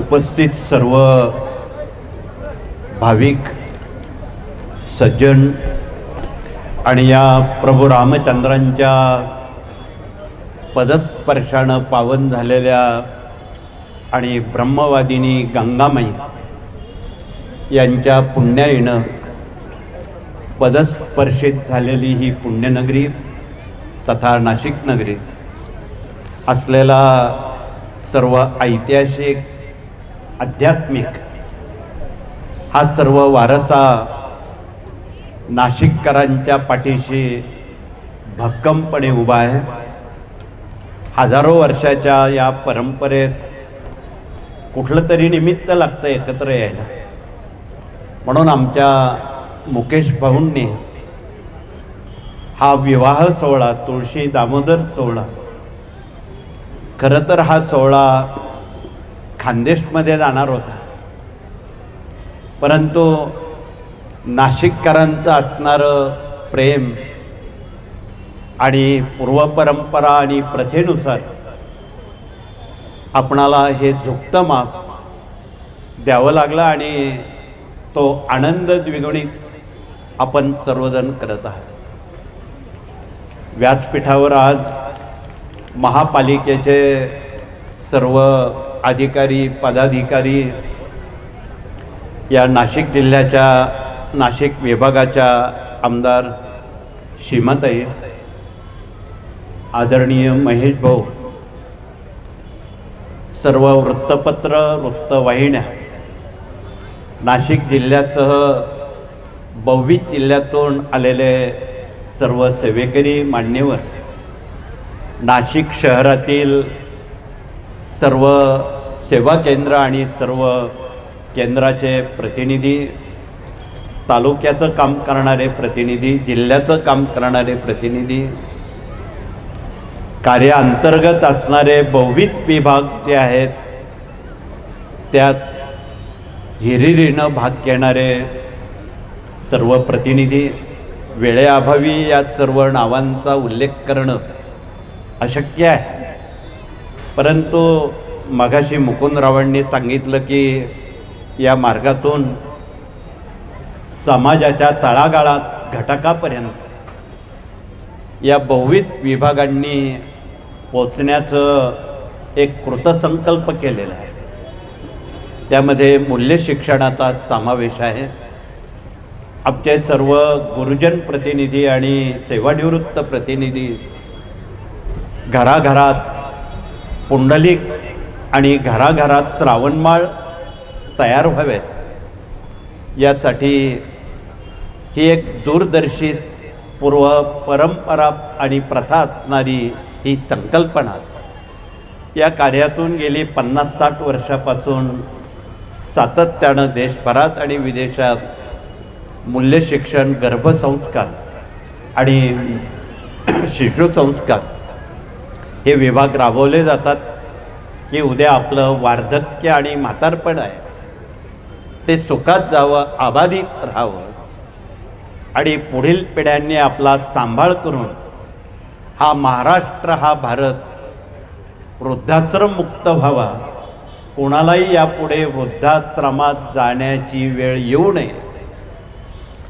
उपस्थित सर्व भाविक सज्जन आणि या प्रभू रामचंद्रांच्या पदस्पर्शानं पावन झालेल्या आणि ब्रह्मवादिनी गंगामाई यांच्या पुण्याईनं पदस्पर्शित झालेली ही पुण्यनगरी तथा नाशिक नगरी असलेला सर्व ऐतिहासिक आध्यात्मिक. हा सर्व वारसा नाशिककरांच्या पाठीशी भक्कमपणे उभा आहे. हजारो वर्षाच्या या परंपरेत कुठलं तरी निमित्त लागतं एकत्र यायला. म्हणून आमच्या मुकेश भाऊंनी हा विवाह सोहळा तुळशी दामोदर सोहळा खरं तर हा सोहळा खानदेशमध्ये जाणार होता. परंतु नाशिककरांचं असणारं प्रेम आणि पूर्वपरंपरा आणि प्रथेनुसार आपणाला हे झुकतं माप द्यावं लागलं आणि तो आनंद द्विगुणित आपण सर्वजण करत आहात. व्यासपीठावर आज महापालिकेचे सर्व अधिकारी पदाधिकारी या नाशिक जिल्ह्याच्या नाशिक विभागाच्या आमदार श्रीमताई आदरणीय महेश भाऊ सर्व वृत्तपत्र वृत्तवाहिन्या नाशिक जिल्ह्यासह बव्वीस जिल्ह्यातून आलेले सर्व सेवेकरी मान्यवर नाशिक शहरातील सर्व सेवा केंद्र आणि सर्व केंद्राचे प्रतिनिधी तालुक्याचं काम करणारे प्रतिनिधी जिल्ह्याचं काम करणारे प्रतिनिधी कार्याअंतर्गत असणारे बहुविध विभाग जे आहेत त्यात हिरिरीनं भाग घेणारे सर्व प्रतिनिधी वेळेअभावी या सर्व नावांचा उल्लेख करणं अशक्य आहे. परंतु मगाशी मुकुंदरावांनी सांगितलं की या मार्गातून समाजाच्या तळागाळात घटकापर्यंत या बहुविध विभागांनी पोचण्याचं एक कृतसंकल्प केलेला आहे. त्यामध्ये मूल्य शिक्षणाचा समावेश आहे. आमचे सर्व गुरुजन प्रतिनिधी आणि सेवानिवृत्त प्रतिनिधी घराघरात पुंडलिक आणि घराघरात श्रावणमाळ तयार व्हावेत यासाठी ही एक दूरदर्शी पूर्व परंपरा आणि प्रथा असणारी ही संकल्पना. या कार्यातून गेली पन्नास साठ वर्षापासून सातत्यानं देशभरात आणि विदेशात मूल्यशिक्षण गर्भसंस्कार आणि शिशुसंस्कार हे विभाग राबवले जातात की उद्या आपलं वार्धक्य आणि म्हातारपण आहे. ते सुखात जावं आबाधित राहावं. आणि पुढील पिढ्यांनी आपला सांभाळ करून हा महाराष्ट्र हा भारत वृद्धाश्रम मुक्त व्हावा. कोणालाही यापुढे वृद्धाश्रमात जाण्याची वेळ येऊ नये.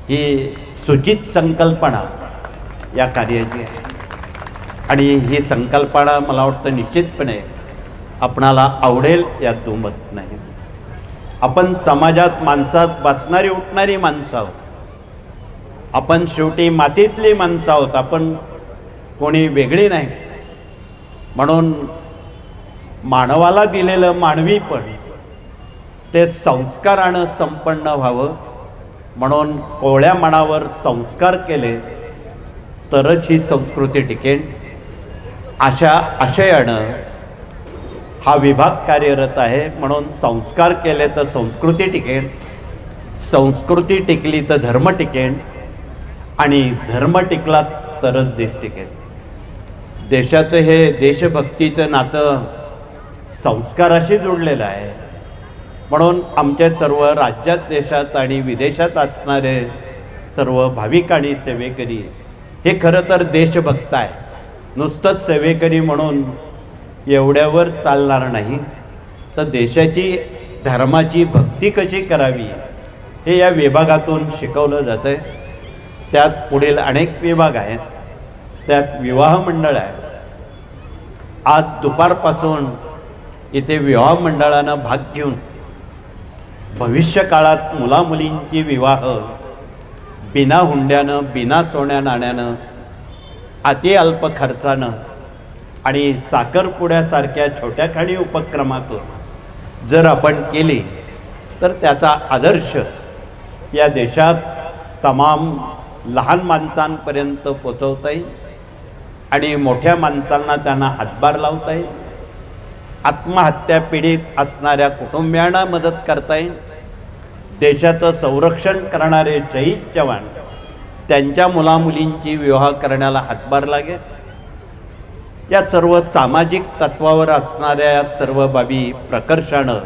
ही सूचित संकल्पना या कार्याची आहे. आणि ही संकल्पना मला वाटतं निश्चितपणे आपणाला आवडेल यात दुमत नाही. आपण समाजात माणसात बसणारी उठणारी माणसं आहोत. आपण शेवटी मातीतली माणसं आहोत. आपण कोणी वेगळी नाही. म्हणून मानवाला दिलेलं मानवी पण ते संस्कारानं संपन्न व्हावं. म्हणून कोवळ्या मनावर संस्कार केले तरच ही संस्कृती टिकेल. अशा आशयानं हा विभाग कार्यरत आहे. म्हणून संस्कार केले तर संस्कृती टिकेन संस्कृती टिकली तर धर्म टिकेन आणि धर्म टिकला तरच देश टिकेन. देशाचं हे देशभक्तीचं नातं संस्काराशी जोडलेलं आहे. म्हणून आमच्या सर्व राज्यात देशात आणि विदेशात असणारे सर्व भाविक आणि सेवेकरी हे खरं तर देशभक्त आहे नुसतंच सेवेकरी म्हणून एवढ्यावर चालणार नाही. तर देशाची धर्माची भक्ती कशी करावी हे या विभागातून शिकवलं जातं आहे त्यात पुढील अनेक विभाग आहेत. त्यात विवाह मंडळ आहे. आज दुपारपासून इथे विवाह मंडळानं भाग घेऊन भविष्य काळात मुलामुलींची विवाह बिना हुंड्यानं बिना सोन्या नाण्यानं अति अल्प खर्चानं आणि साखरपुड्यासारख्या छोट्या खाणी उपक्रमातून जर आपण केली तर त्याचा आदर्श या देशात तमाम लहान माणसांपर्यंत पोचवता येईल आणि मोठ्या माणसांना त्यांना हातभार लावता येईल. आत्महत्या पीडित असणाऱ्या कुटुंबियांना मदत करता येईल. देशाचं संरक्षण करणारे शहीद जवान त्यांच्या मुलामुलींची विवाह करण्याला हातभार लागेल. या सर्व सामाजिक तत्वावर असणाऱ्या या सर्व बाबी प्रकर्षानं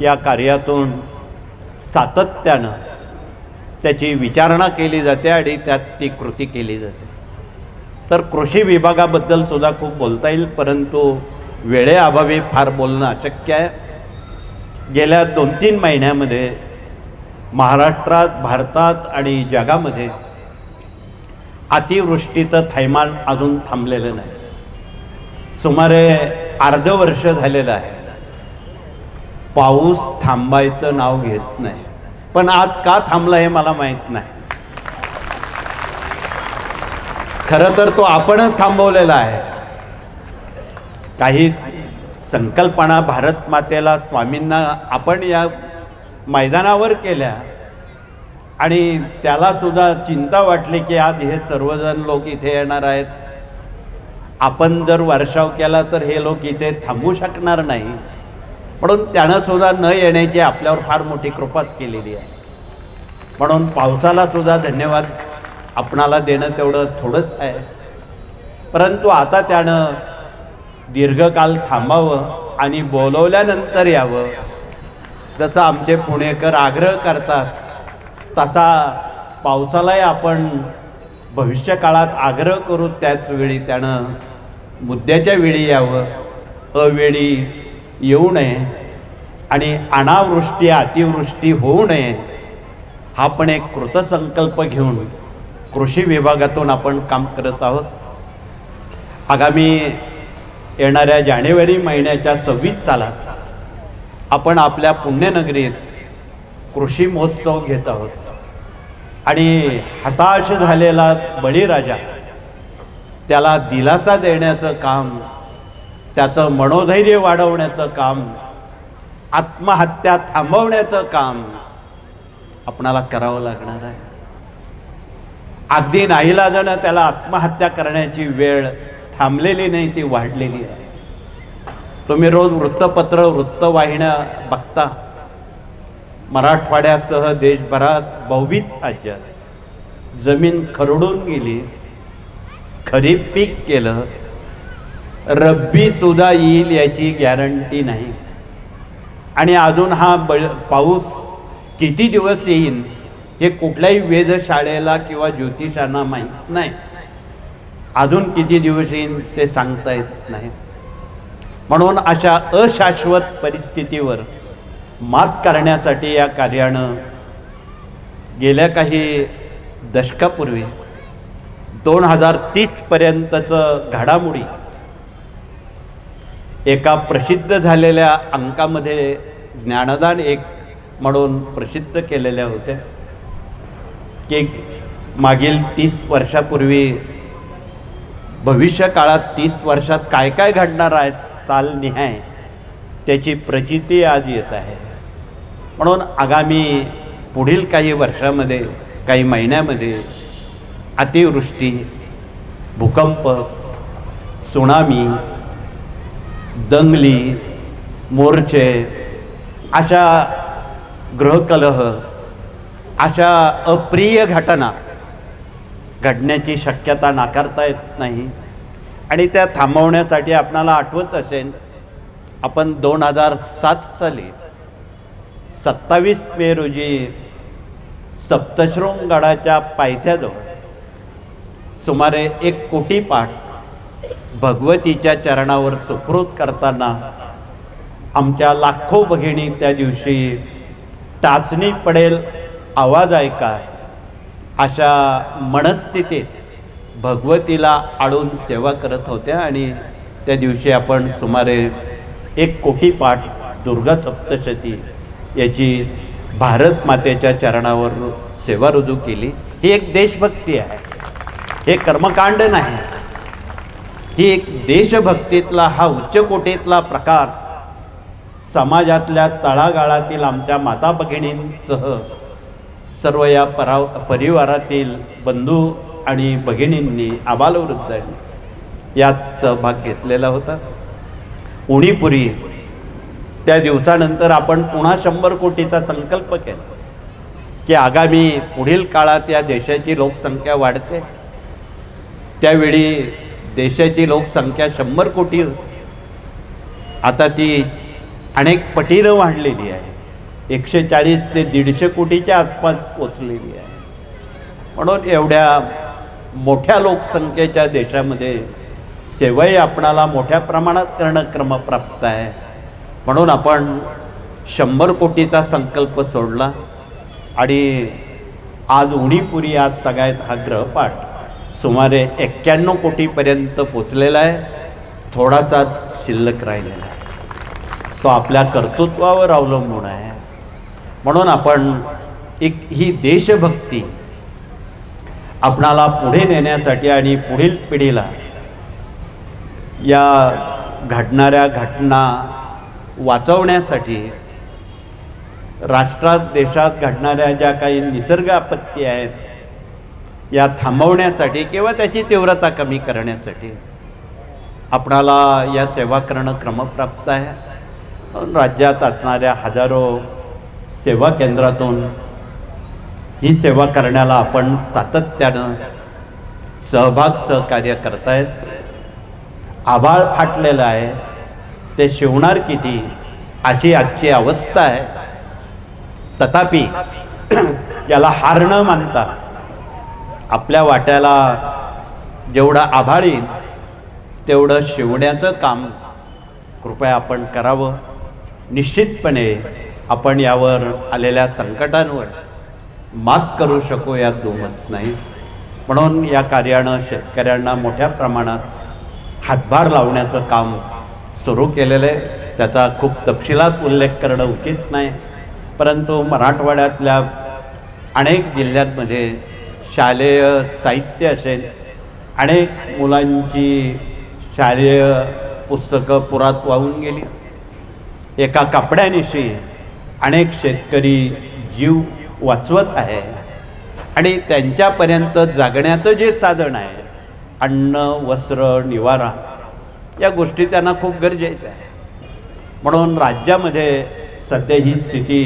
या कार्यातून सातत्यानं त्याची विचारणा केली जाते आणि त्यात ती कृती केली जाते. तर कृषी विभागाबद्दल सुद्धा खूप बोलता येईल परंतु वेळेअभावी फार बोलणं अशक्य आहे. गेल्या दोन तीन महिन्यामध्ये महाराष्ट्रात भारतात आणि जगामध्ये अतिवृष्टीचं थैमान अजून थांबलेलं नाही. सुमारे अर्ध वर्ष झालेलं आहे. पाऊस थांबायचं नाव घेत नाही. पण आज का थांबला हे मला माहीत नाही. खरं तर तो आपणच थांबवलेला आहे. काही संकल्पना भारत मातेला स्वामींना आपण या मैदानावर केल्या आणि त्यालासुद्धा चिंता वाटली की आज हे सर्वजण लोक इथे येणार आहेत. आपण जर वर्षाव केला तर हे लोक इथे थांबू शकणार नाही. म्हणून त्यानंसुद्धा न येण्याची आपल्यावर फार मोठी कृपाच केलेली आहे. म्हणून पावसालासुद्धा धन्यवाद. आपणाला देणं तेवढं थोडंच आहे. परंतु आता त्यानं दीर्घकाल थांबावं आणि बोलवल्यानंतर यावं. जसं आमचे पुणेकर आग्रह करतात तसा पावसालाही आपण भविष्य काळात आग्रह करू त्याच वेळी त्यानं मुद्द्याच्या वेळी यावं. अवेळी येऊ नये आणि अनावृष्टी अतिवृष्टी होऊ नये हा पण एक कृतसंकल्प घेऊन कृषी विभागातून आपण काम करत आहोत. आगामी येणाऱ्या जानेवारी महिन्याच्या सव्वीस सालात आपण आपल्या पुण्यनगरीत कृषी महोत्सव घेत आहोत. आणि हताश झालेला बळीराजा त्याला दिलासा देण्याचं काम त्याचं मनोधैर्य वाढवण्याचं काम आत्महत्या थांबवण्याचं काम आपणाला करावं लागणार आहे. अगदी नाईलाजानं त्याला आत्महत्या करण्याची वेळ थांबलेली नाही ती वाढलेली आहे. तुम्ही रोज वृत्तपत्र वृत्तवाहिन्या बघता. मराठवाड्यासह देशभरात बहुविध राज्यात जमीन खरडून गेली खरीप पीक केलं रब्बी सुद्धा येईल याची गॅरंटी नाही. आणि अजून हा बळ पाऊस किती दिवस येईल हे कुठल्याही वेधशाळेला किंवा ज्योतिषांना माहीत नाही. अजून किती दिवस येईल ते सांगता येत नाही. म्हणून अशा अशाश्वत परिस्थितीवर मात करण्यासाठी या कार्यानं गेल्या काही दशकापूर्वी दोन हजार तीसपर्यंतचं घडामोडी एका प्रसिद्ध झालेल्या अंकामध्ये ज्ञानदान एक म्हणून प्रसिद्ध केलेल्या होत्या. की मागील तीस वर्षापूर्वी भविष्य काळात तीस वर्षात काय काय घडणार आहेत चालनिहाय त्याची प्रचिती आज येत आहे. म्हणून आगामी पुढील काही वर्षामध्ये काही महिन्यामध्ये अतिवृष्टी भूकंप सुनामी दंगली मोर्चे अशा ग्रहकलह अशा अप्रिय घटना घडण्याची शक्यता नाकारता येत नाही आणि त्या थांबवण्यासाठी आपणाला आठवत असेल आपण दोन हजार सात साली सत्तावीस मे रोजी सप्तशृंगगडाच्या पायथ्याजवळ सुमारे एक कोटी पाठ भगवतीच्या चरणावर सुकृत करताना आमच्या लाखो भगिनी त्या दिवशी टाचणी पडेल आवाज ऐका अशा मनस्थितीत भगवतीला आळून सेवा करत होत्या आणि त्या दिवशी आपण सुमारे एक कोटी पाठ दुर्गा सप्तशती याची भारत मातेच्या चरणावर सेवा रुजू केली. ही एक देशभक्ती आहे. हे कर्मकांड नाही. ही एक देशभक्तीतला हा उच्च कोटीतला प्रकार समाजातल्या तळागाळातील आमच्या माता भगिनींसह सर्व या परा परिवारातील बंधू आणि भगिनींनी आबालवृद्धांनी यात सहभाग घेतलेला होता. उणीपुरी त्या दिवसानंतर आपण पुन्हा शंभर कोटीचा संकल्प केला. की आगामी पुढील काळात या देशाची लोकसंख्या वाढते. त्यावेळी देशाची लोकसंख्या शंभर कोटी होती. आता ती अनेक पटीनं वाढलेली आहे. एकशे चाळीस ते दीडशे कोटीच्या आसपास पोचलेली आहे. म्हणून एवढ्या मोठ्या लोकसंख्येच्या देशामध्ये सेवाही आपणाला मोठ्या प्रमाणात करणं क्रमप्राप्त आहे. म्हणून आपण शंभर कोटीचा संकल्प सोडला आणि आज उणीपुरी आज तगायत हा ग्रहपाठ सुमारे एक्क्याण्णव कोटीपर्यंत पोचलेला आहे. थोडासा शिल्लक राहिलेला आहे. तो आपल्या कर्तृत्वावर अवलंबून आहे. म्हणून आपण एक ही देशभक्ती आपणाला पुढे नेण्यासाठी आणि पुढील पिढीला या घडणाऱ्या घटना वाचवण्यासाठी राष्ट्रात देशात घडणाऱ्या ज्या काही निसर्ग आपत्ती आहेत या थांबवण्यासाठी किंवा त्याची तीव्रता कमी करण्यासाठी आपणाला या सेवा करणं क्रमप्राप्त आहे. राज्यात असणाऱ्या हजारो सेवा केंद्रातून ही सेवा करण्याला आपण सातत्यानं सहभाग सहकार्य करतायत. आभाळ फाटलेलं आहे. ते शिवणार किती अशी आजची अवस्था आहे. तथापि याला हार न मानता आपल्या वाट्याला जेवढं आभाळी तेवढं शिवण्याचं काम कृपया आपण करावं. निश्चितपणे आपण यावर आलेल्या संकटांवर मात करू शकू यात दुमत नाही. म्हणून या कार्यानं शेतकऱ्यांना मोठ्या प्रमाणात हातभार लावण्याचं काम सुरू केलेलं आहे त्याचा खूप तपशिलात उल्लेख करणं उचित नाही. परंतु मराठवाड्यातल्या अनेक जिल्ह्यांमध्ये शालेय साहित्य असेल अनेक मुलांची शालेय पुस्तकं पुरात वाहून गेली. एका कपड्यानिशी अनेक शेतकरी जीव वाचवत आहे आणि त्यांच्यापर्यंत जागण्याचं जे साधन आहे अन्न वस्त्र निवारा या गोष्टी त्यांना खूप गरजेच्या आहे म्हणून राज्यामध्ये सध्या ही स्थिती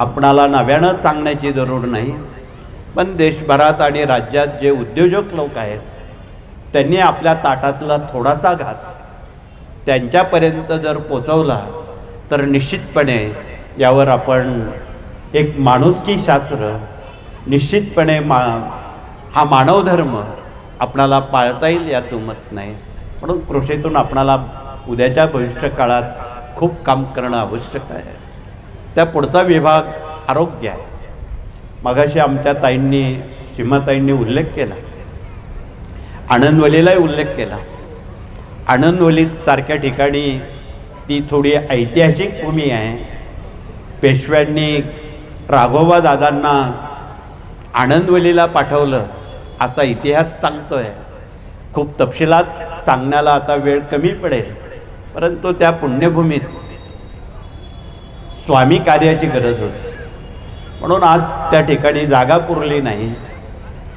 आपणाला नव्यानं सांगण्याची जरूर नाही. पण देशभरात आणि राज्यात जे उद्योजक लोक आहेत त्यांनी आपल्या ताटातला थोडासा घास त्यांच्यापर्यंत जर पोचवला तर निश्चितपणे यावर आपण एक माणुसकी शास्त्र निश्चितपणे मा हा मानवधर्म आपणाला पाळता येईल यात उमत नाही. म्हणून कृषीतून आपणाला उद्याच्या भविष्य काळात खूप काम करणं आवश्यक आहे. त्या पुढचा विभाग आरोग्य आहे. मगाशी आमच्या ताईंनी सीमाताईंनी उल्लेख केला. आनंदवलीलाही उल्लेख केला. आनंदवली सारख्या ठिकाणी ती थोडी ऐतिहासिक भूमी आहे. पेशव्यांनी राघोबा दादांना आनंदवलीला पाठवलं असा इतिहास सांगतो आहे खूप तपशिलात सांगण्याला आता वेळ कमी पडेल. परंतु त्या पुण्यभूमीत स्वामी कार्याची गरज होती. म्हणून आज त्या ठिकाणी जागा पुरली नाही.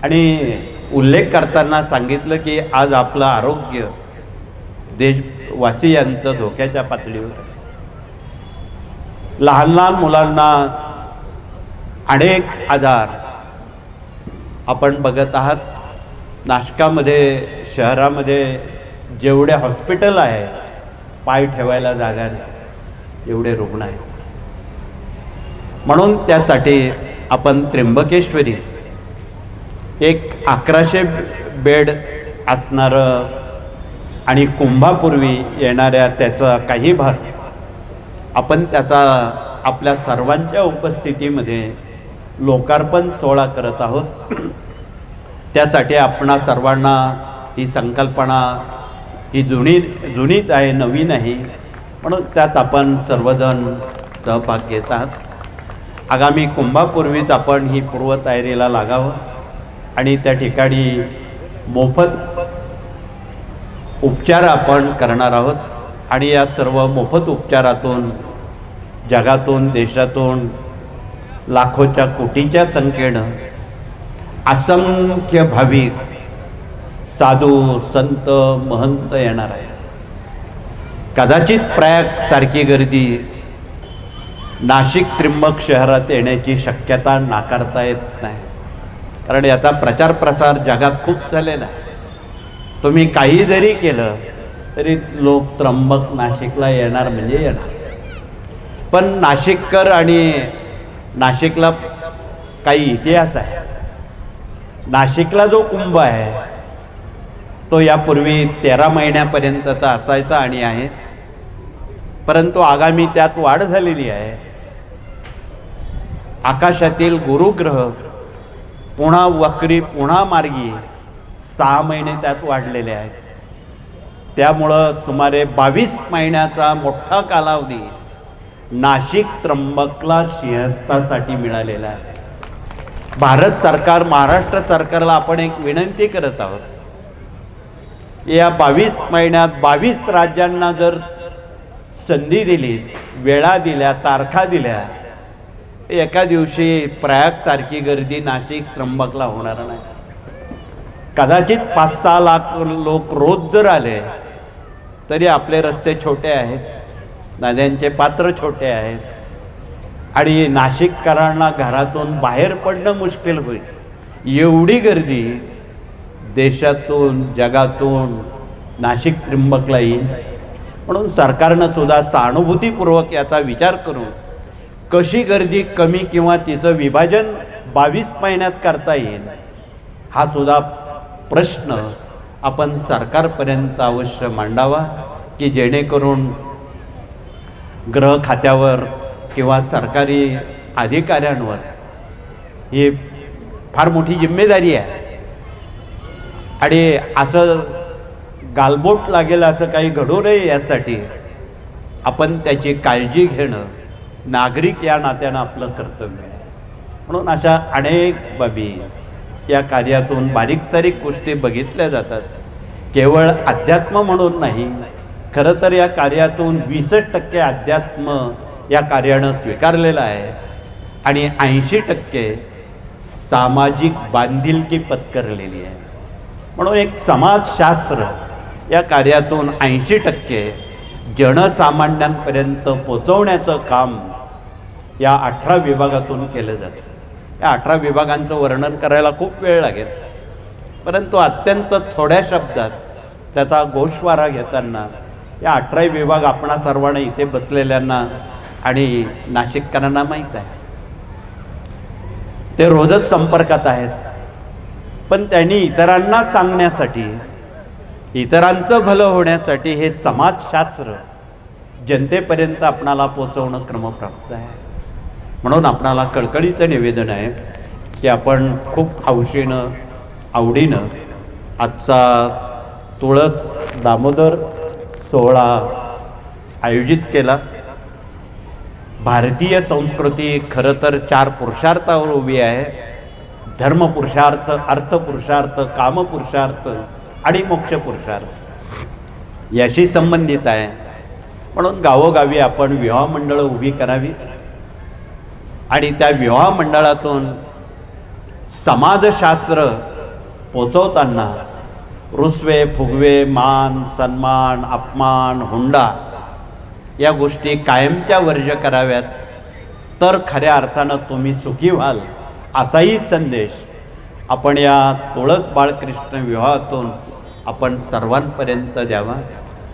आणि उल्लेख करताना सांगितलं की आज आपलं आरोग्य देशवासियांचं धोक्याच्या पातळीवर लहान लहान मुलांना अनेक आजार आपण बघत आहात. नाशकामध्ये शहरामध्ये जेवढे हॉस्पिटल आहे पाय ठेवायला जागा नाही. एवढे रुग्ण आहेत. म्हणून त्यासाठी आपण त्र्यंबकेश्वरी एक अकराशे बेड असणारं आणि कुंभापूर्वी येणाऱ्या त्याचा काही भाग आपण त्याचा आपल्या सर्वांच्या उपस्थितीमध्ये लोकार्पण सोहळा करत आहोत. त्यासाठी आपणा सर्वांना ही संकल्पना ही जुनी जुनीच आहे नवीन आहे म्हणून त्यात आपण सर्वजण सहभाग घेत आहात. आगामी कुंभापूर्वीच आपण ही पूर्वतयारीला लागावं. आणि त्या ठिकाणी मोफत उपचार आपण करणार आहोत. आणि या सर्व मोफत उपचारातून जगातून देशातून लाखोच्या कोटीच्या संख्येनं असंख्य भाविक साधू संत महंत येणार आहे. कदाचित प्रयाग सारखी गर्दी नाशिक त्रिंबक शहरात येण्याची शक्यता नाकारता येत नाही. कारण याचा प्रचार प्रसार जगात खूप झालेला आहे. तुम्ही काही जरी केलं तरी लोक त्र्यंबक नाशिकला येणार म्हणजे येणार. पण नाशिककर आणि नाशिकला काही इतिहास आहे. नाशिकला जो कुंभ आहे तो यापूर्वी तेरा महिन्यापर्यंतचा असायचा आणि आहे. परंतु आगामी त्यात वाढ झालेली आहे. आकाशातील गुरुग्रह पुन्हा वक्री पुन्हा मार्गी सहा महिने त्यात वाढलेले आहेत. त्यामुळं सुमारे बावीस महिन्याचा मोठा कालावधी नाशिक त्र्यंबकला सिंहस्थासाठी मिळालेला आहे. भारत सरकार महाराष्ट्र सरकारला आपण एक विनंती करत आहोत. या बावीस महिन्यात बावीस राज्यांना जर संधी दिली वेळा दिल्या तारखा दिल्या एका दिवशी प्रयागसारखी गर्दी नाशिक त्र्यंबकला होणार नाही. कदाचित पाच सहा लाख लोक रोज जर आले तरी आपले रस्ते छोटे आहेत नद्यांचे पात्र छोटे आहेत आणि नाशिककरांना घरातून बाहेर पडणं मुश्किल होईल. एवढी गर्दी देशातून जगातून नाशिक त्रिंबकला येईल म्हणून सरकारनं सुद्धा सहानुभूतीपूर्वक याचा विचार करून कशी गर्दी कमी किंवा तिचं विभाजन बावीस महिन्यात करता येईल हा सुद्धा प्रश्न आपण सरकारपर्यंत अवश्य मांडावा की जेणेकरून ग्रह खात्यावर किंवा सरकारी अधिकाऱ्यांवर ही फार मोठी जिम्मेदारी आहे. आणि असं गालबोट लागेल असं काही घडू नये यासाठी आपण त्याची काळजी घेणं नागरिक या नात्यानं आपलं कर्तव्य आहे. म्हणून अशा अनेक बाबी या कार्यातून बारीक सारीक गोष्टी बघितल्या जातात. केवळ अध्यात्म म्हणून नाही खरं तर या कार्यातून वीसच टक्के अध्यात्म या कार्यानं स्वीकारलेलं आहे. आणि ऐंशी टक्के सामाजिक बांधिलकी पत्करलेली आहे. म्हणून एक समाजशास्त्र या कार्यातून ऐंशी टक्के जनसामान्यांपर्यंत पोचवण्याचं काम या अठरा विभागातून केलं जातं. या अठरा विभागांचं वर्णन करायला खूप वेळ लागेल. परंतु अत्यंत थोड्या शब्दात त्याचा गोषवारा घेताना या अठराही विभाग आपणा सर्वांना इथे बसलेल्यांना आणि नाशिककरांना माहीत आहे. ते रोजच संपर्कात आहेत. पण त्यांनी इतरांना सांगण्यासाठी इतरांचं भलं होण्यासाठी हे समाजशास्त्र जनतेपर्यंत आपणाला पोचवणं क्रमप्राप्त आहे. म्हणून आपणाला कळकळीचं निवेदन आहे की आपण खूप हौशीनं आवडीनं आजचा तुळस दामोदर सोहळा आयोजित केला. भारतीय संस्कृती खरं तर चार पुरुषार्थावर उभी आहे. धर्मपुरुषार्थ अर्थपुरुषार्थ कामपुरुषार्थ आणि मोक्षपुरुषार्थ. याशी संबंधित आहे. म्हणून गावोगावी आपण विवाह मंडळं उभी करावी. आणि त्या विवाह मंडळातून समाजशास्त्र पोचवताना रुसवे फुगवे मान सन्मान अपमान हुंडा या गोष्टी कायमच्या वर्ज कराव्यात. तर खऱ्या अर्थानं तुम्ही सुखी व्हाल. असाही संदेश आपण या तुळक बाळकृष्ण विवाहातून आपण सर्वांपर्यंत द्यावा.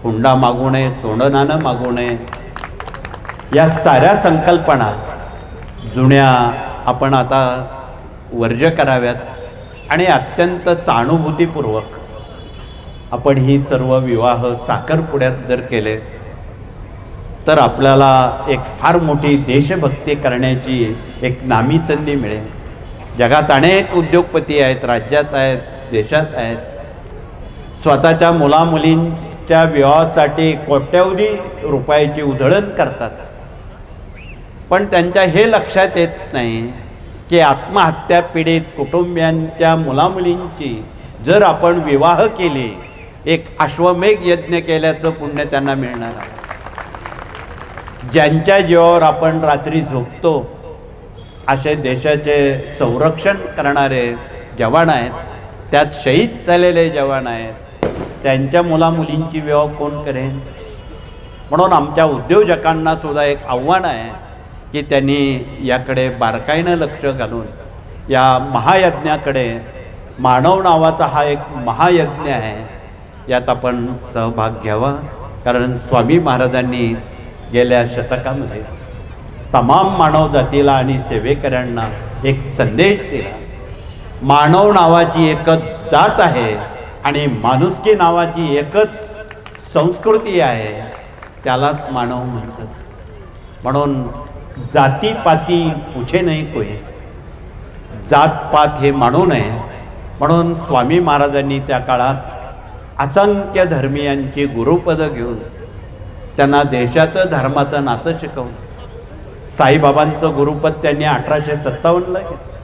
हुंडा मागू नये सोनं नाणं मागू नये. या साऱ्या संकल्पना जुन्या आपण आता वर्ज कराव्यात आणि अत्यंत सहानुभूतीपूर्वक आपण ही सर्व विवाह साखरपुड्यात जर केले तर आपल्याला एक फार मोठी देशभक्ती करण्याची एक नामी संधी मिळेल. जगात अनेक उद्योगपती आहेत राज्यात आहेत देशात आहेत. स्वतःच्या मुलामुलींच्या विवाहासाठी कोट्यवधी रुपयाची उधळण करतात. पण त्यांच्या हे लक्षात येत नाही की आत्महत्या पीडित कुटुंबियांच्या मुलामुलींची जर आपण विवाह केले एक अश्वमेघ यज्ञ केल्याचं पुण्य त्यांना मिळणार आहे. ज्यांच्या जीवावर आपण रात्री झोपतो असे देशाचे संरक्षण करणारे जवान आहेत त्यात शहीद झालेले जवान आहेत त्यांच्या मुलामुलींची विवाह कोण करेन? म्हणून आमच्या उद्योजकांना सुद्धा एक आव्हान आहे की त्यांनी याकडे बारकाईनं लक्ष घालून या महायज्ञाकडे मानव नावाचा हा एक महायज्ञ आहे यात आपण सहभाग घ्यावा. कारण स्वामी महाराजांनी गेल्या शतकामध्ये तमाम मानव जातीला आणि सेवेकऱ्यांना एक संदेश दिला. मानव नावाची एकच जात आहे आणि माणुसकी नावाची एकच संस्कृती आहे त्यालाच मानव म्हणतात. म्हणून जातीपाती पुछे नाही कोय जातपात हे मानू नये. म्हणून स्वामी महाराजांनी त्या काळात असंख्य धर्मियांची गुरुपदं घेऊन त्यांना देशाचं धर्माचं नातं शिकवलं. साईबाबांचं गुरुपद त्यांनी अठराशे सत्तावन्नला घेतलं.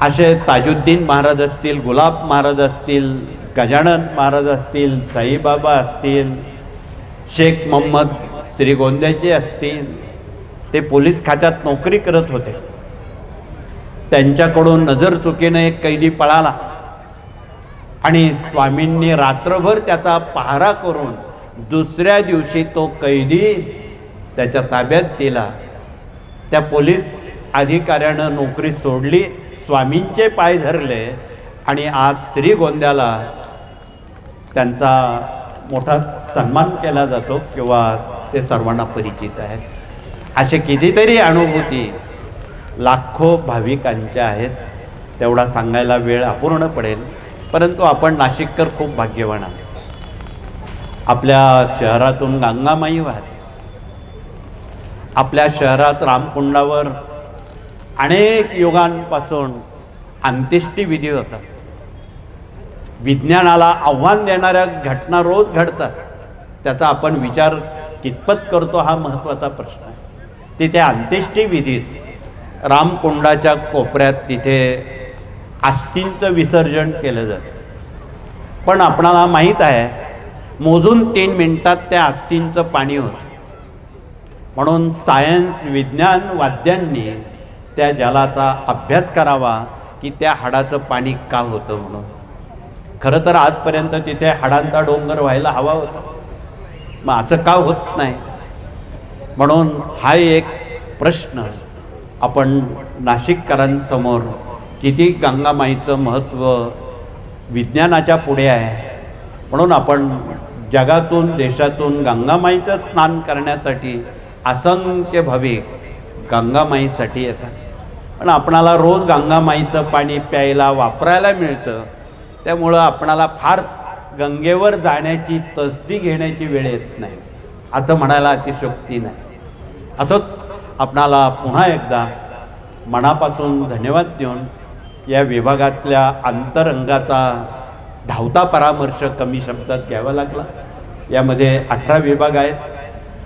असे ताजुद्दीन महाराज असतील गुलाब महाराज असतील गजानन महाराज असतील साईबाबा असतील शेख मोहम्मद श्रीगोंद्याचे असतील ते पोलीस खात्यात नोकरी करत होते. त्यांच्याकडून नजर चुकीने एक कैदी पळाला. आणि स्वामींनी रात्रभर त्याचा पहारा करून दुसऱ्या दिवशी तो कैदी त्याच्या ताब्यात दिला. त्या पोलीस अधिकाऱ्यानं नोकरी सोडली स्वामींचे पाय धरले आणि आज श्रीगोंद्याला त्यांचा मोठा सन्मान केला जातो किंवा ते सर्वांना परिचित आहेत. असे कितीतरी अनुभूती लाखो भाविकांच्या आहेत. तेवढा सांगायला वेळ अपूर्ण पडेल. परंतु आपण नाशिककर खूप भाग्यवान आहोत. आपल्या शहरातून गंगामाई वाहते. आपल्या शहरात रामकुंडावर अनेक युगांपासून अंत्येष्टीविधी होतात. विज्ञानाला आव्हान देणाऱ्या घटना रोज घडतात. त्याचा आपण विचार कितपत करतो हा महत्त्वाचा प्रश्न आहे. तिथे अंत्येष्टीविधीत रामकुंडाच्या कोपऱ्यात तिथे आस्थींचं विसर्जन केलं जातं. पण आपणाला माहीत आहे मोजून तीन मिनटात त्या आस्थींचं पाणी होतं. म्हणून सायन्स विज्ञान वाद्यांनी त्या जलाचा अभ्यास करावा की त्या हाडाचं पाणी का होतं म्हणून. खरं तर आजपर्यंत तिथे हाडांचा डोंगर व्हायला हवा होता. मग असं का होत नाही? म्हणून हा एक प्रश्न आपण नाशिककरांसमोर किती गंगामाईचं महत्त्व विज्ञानाच्या पुढे आहे? म्हणून आपण जगातून देशातून गंगामाईचं स्नान करण्यासाठी असंख्य भाविक गंगामाईसाठी येतात. पण आपणाला रोज गंगामाईचं पाणी प्यायला वापरायला मिळतं. त्यामुळं आपणाला फार गंगेवर जाण्याची तसदी घेण्याची वेळ येत नाही. असं म्हणायला अतिशोक्ती नाही. असंच आपणाला पुन्हा एकदा मनापासून धन्यवाद देऊन या विभागातल्या अंतरंगाचा धावता परामर्श कमी शब्दात घ्यावा लागला. यामध्ये अठरा विभाग आहेत.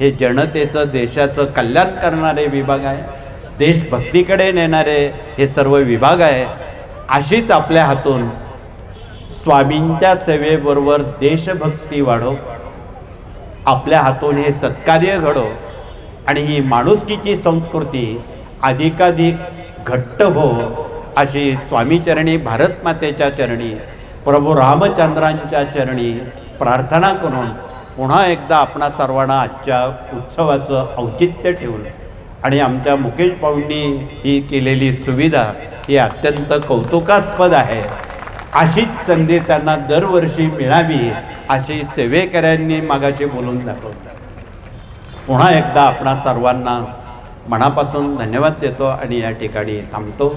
हे जनतेचं देशाचं कल्याण करणारे विभाग आहे. देशभक्तीकडे नेणारे हे सर्व विभाग आहे. अशीच आपल्या हातून स्वामींच्या सेवेबरोबर देशभक्ती वाढो. आपल्या हातून हे सत्कार्य घडो. आणि ही माणुसकीची संस्कृती अधिकाधिक घट्ट हो अशी स्वामीचरणी भारतमातेच्या चरणी प्रभू रामचंद्रांच्या चरणी प्रार्थना करून पुन्हा एकदा आपणा सर्वांना आजच्या उत्सवाचं औचित्य ठेवलं आणि आमच्या मुकेश पाऊंनी ही केलेली सुविधा ही अत्यंत कौतुकास्पद आहे. अशीच संधी त्यांना दरवर्षी मिळावी अशी सेवेकऱ्यांनी मागाशी बोलून दाखवतात. पुन्हा एकदा आपणा सर्वांना मनापासून धन्यवाद देतो आणि या ठिकाणी थांबतो.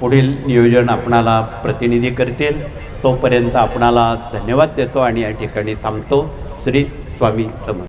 पुढील नियोजन आपणाला प्रतिनिधी करतील. तोपर्यंत आपणाला धन्यवाद देतो आणि या ठिकाणी थांबतो. श्री स्वामी समर्थ.